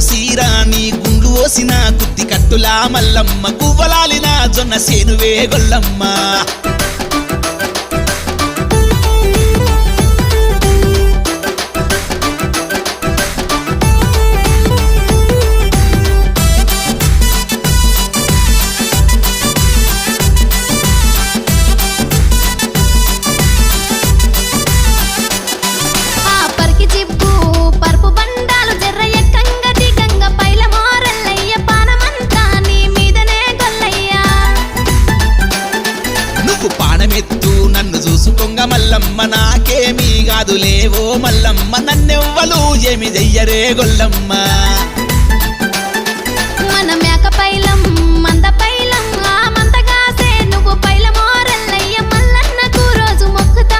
సీరా నీ గుండు ఓసిన కుత్తి కట్టులా మల్లమ్మ కువ్వలాలిన జొన్న సేను వేగొల్లమ్మ ఎత్తు నన్ను చూసుకొంగ మల్లమ్మ నాకేమీ కాదులేవో మల్లమ్మ నన్నెవ్వలు ఏమి చెయ్యరే గొల్లమ్మ.